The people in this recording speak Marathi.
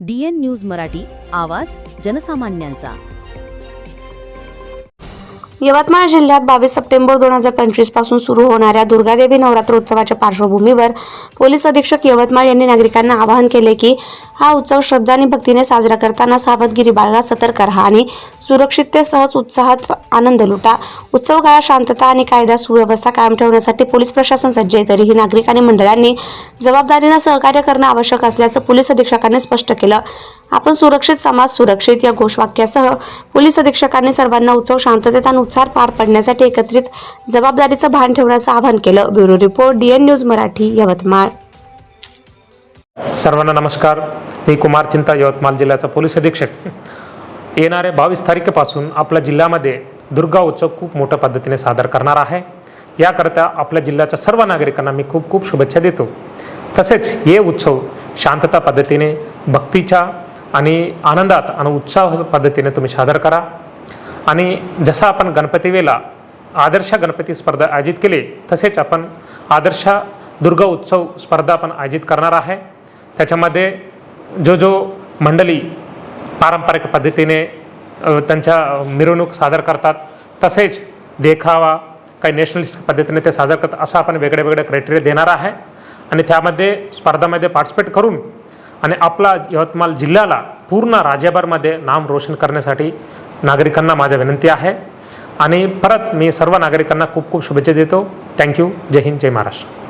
डीएन न्यूज मराठी आवाज जनसामान्यांचा. यवतमाळ जिल्ह्यात बावीस सप्टेंबर दोन हजार पंचवीसपासून सुरू होणाऱ्या दुर्गादेवी नवरात्रोत्सवाच्या पार्श्वभूमीवर पोलीस अधीक्षक यवतमाळ यांनी नागरिकांना आवाहन केले की हा उत्सव श्रद्धा आणि भक्तीने साजरा करताना सावधगिरी बाळगा सतर्क राहा आणि सुरक्षिततेसह उत्साहात आनंद लुटा. उत्सव काळात शांतता आणि कायदा सुव्यवस्था कायम ठेवण्यासाठी पोलीस प्रशासन सज्ज आहे. तरीही नागरिक आणि मंडळांनी जबाबदारीनं सहकार्य करणं आवश्यक असल्याचं पोलीस अधीक्षकांनी स्पष्ट केलं. आपण सुरक्षित समाज सुरक्षित या घोषवाक्यासह पोलीस अधीक्षकांनी सर्वांना उत्सव शांततेत आणि उत्साह पार पडण्यासाठी एकत्रित जबाबदारीचं भान ठेवण्याचं आवाहन केलं. Bureau report DN news Marathi Yavatmal. सर्वांना नमस्कार. मी कुमार चिंता यवतमाळ जिल्ह्याचा पोलीस अधीक्षक. येणाऱ्या बावीस तारखेपासून आपल्या जिल्ह्यामध्ये दुर्गा उत्सव खूप मोठ्या पद्धतीने सादर करणार आहे. याकरता आपल्या जिल्ह्याच्या सर्व नागरिकांना मी खूप खूप शुभेच्छा देतो. तसेच हे उत्सव शांतता पद्धतीने भक्तीच्या आणि आनंदात आणि उत्साह पद्धतीने तुम्ही सादर करा. आणि जसं आपण गणपतीवेळेला आदर्श गणपती स्पर्धा आयोजित केली तसेच आपण आदर्श दुर्गा उत्सव स्पर्धा आपण आयोजित करणार आहे. त्याच्यामध्ये जो जो मंडळी पारंपरिक पद्धतीने त्यांच्या मिरवणूक सादर करतात तसेच देखावा काही नॅशनलिस्ट पद्धतीने ते सादर करतात असं आपण वेगळे वेगळे क्रायटेरिया देणार आहे. आणि त्यामध्ये स्पर्धामध्ये पार्टिसिपेट करून आणि आपला यवतमाळ जिल्ह्याला पूर्ण राज्यभरमध्ये नाम रोशन करण्यासाठी नागरिकांना माझ्या विनंती आहे. आणि परत मी सर्व नागरिकांना खूप खूप शुभेच्छा देतो. थँक्यू जय हिंद जय Maharashtra.